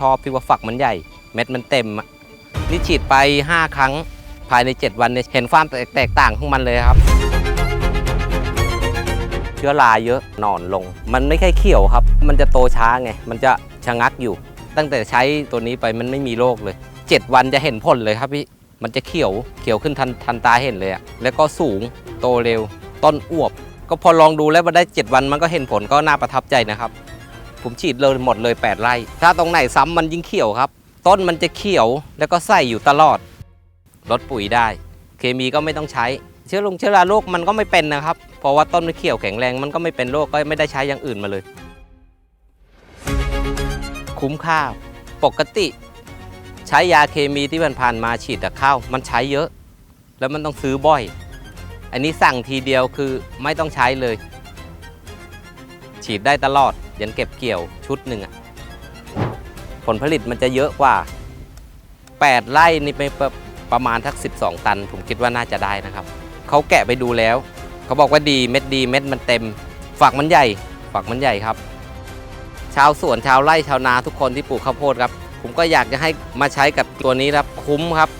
ชอบที่ว่าฝักมันใหญ่ เม็ดมันเต็มอะนี่ฉีดไป 5 ครั้งภายใน 7 วันเนี่ยเห็นความแตกตกต่างของมันเลยครับ เชื้อราเยอะหนอนลง มันไม่ใช่เขียวครับ มันจะโตช้าไง มันจะชะงักอยู่ ตั้งแต่ใช้ตัวนี้ไปมันไม่มีโรคเลย 7 วันจะเห็นผลเลยครับพี่มันจะเขียวเขียวขึ้นทันทันตาเห็นเลยอะแล้วก็สูงโตเร็ว ต้นอวบ ก็พอลองดูแล้วมาได้ 7 วันมันก็เห็นผลก็น่าประทับใจนะครับ ผมฉีดเลยหมดเลย 8 ไร่ ถ้าตรงไหนซ้ำมันยิ่งเขียวครับ ต้นมันจะเขียวแล้วก็ใส่อยู่ตลอด ลดปุ๋ยได้ เคมีก็ไม่ต้องใช้ เชื้อลงเชื้อราโรคมันก็ไม่เป็นนะครับ เพราะว่าต้นมันเขียวแข็งแรงมันก็ไม่เป็นโรคก็ไม่ได้ใช้อย่างอื่นมาเลย คุ้มค่าปกติ ใช้ยาเคมีที่ผ่านๆมาฉีดแต่ข้าวมันใช้เยอะ แล้วมันต้องซื้อบ่อย อันนี้สั่งทีเดียวคือไม่ต้องใช้เลย ฉีดได้ตลอดยันเก็บเกี่ยวชุดหนึ่งอะผลผลิตมันจะเยอะกว่า 8 ไร่นี่ไปประประมาณทัก 12 ตัน ผมคิดว่าน่าจะได้นะครับ เขาแกะไปดูแล้ว เขาบอกว่าดีเม็ดดีเม็ดมันเต็ม ฝักมันใหญ่ ฝักมันใหญ่ครับ ชาวสวนชาวไร่ชาวนาทุกคนที่ปลูกข้าวโพดครับ ผมก็อยากจะให้มาใช้กับตัวนี้ครับคุ้มครับ